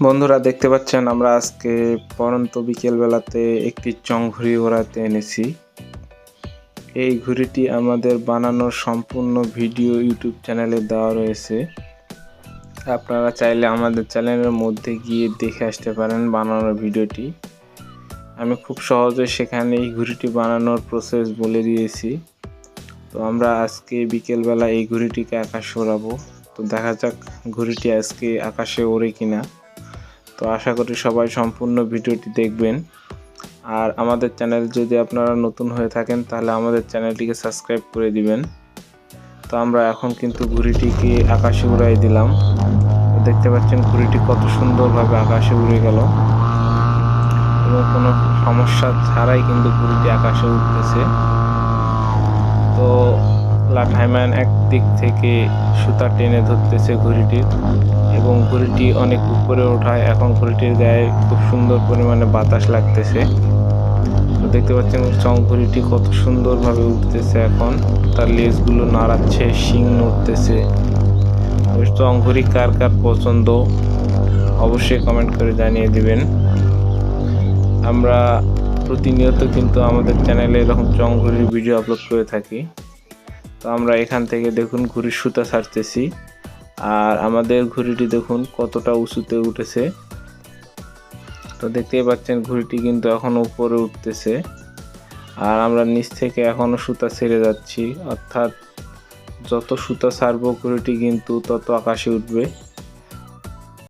বন্ধুরা, দেখতে পাচ্ছেন আমরা আজকে পরন্ত বিকেল বেলাতে একটি চং ঘুড়ি ওড়াতে এনেছি। এই ঘুড়িটি আমাদের বানানোর সম্পূর্ণ ভিডিও ইউটিউব চ্যানেলে দেওয়া রয়েছে। আপনারা চাইলে আমাদের চ্যানেলের মধ্যে গিয়ে দেখে আসতে পারেন বানানোর ভিডিওটি। আমি খুব সহজে সেখানে এই ঘুড়িটি বানানোর প্রসেস বলে দিয়েছি। তো আমরা আজকে বিকেলবেলা এই ঘুড়িটিকে আকাশে ওড়াবো। তো দেখা যাক ঘুড়িটি আজকে আকাশে ওড়ে কিনা। তো আশা করি সবাই সম্পূর্ণ ভিডিওটি দেখবেন। আর আমাদের চ্যানেল যদি আপনারা নতুন হয়ে থাকেন, তাহলে আমাদের চ্যানেলটিকে সাবস্ক্রাইব করে দিবেন। তো আমরা এখন কিন্তু ঘুড়িটিকে আকাশে উড়াই দিলাম। দেখতে পাচ্ছেন ঘুড়িটি কত সুন্দরভাবে আকাশে উড়ে গেল। এবং কোনো সমস্যা ছাড়াই কিন্তু ঘুড়িটি আকাশে উঠতেছে লাঠাইম্যান এক দিক থেকে সুতা টেনে ধরতেছে ঘুড়িটির এবং ঘুড়িটি অনেক উপরে ওঠায়। এখন ঘুড়িটির গায়ে খুব সুন্দর পরিমাণে বাতাস লাগতেছে। তো দেখতে পাচ্ছেন চং ঘুড়িটি কত সুন্দরভাবে উঠতেছে এখন। তার লেজগুলো নাড়াচ্ছে, শিং নড়তেছে। চং ঘুড়ি কার কার পছন্দ? অবশ্যই কমেন্ট করে জানিয়ে দিবেন। আমরা প্রতিনিয়ত কিন্তু আমাদের চ্যানেলে এরকম চং ঘুড়ির ভিডিও আপলোড করে থাকি। তো আমরা এখান থেকে দেখুন ঘুড়ির সুতা ছাড়তেছি। আর আমাদের ঘুড়িটি দেখুন কতটা উঁচুতে উঠেছে। তো দেখতেই পাচ্ছেন ঘুড়িটি কিন্তু এখন উপরে উঠতেছে। আর আমরা নিচ থেকে এখনও সুতা ছেড়ে যাচ্ছি। অর্থাৎ যত সুতা ছাড়বো ঘুড়িটি কিন্তু তত আকাশে উঠবে।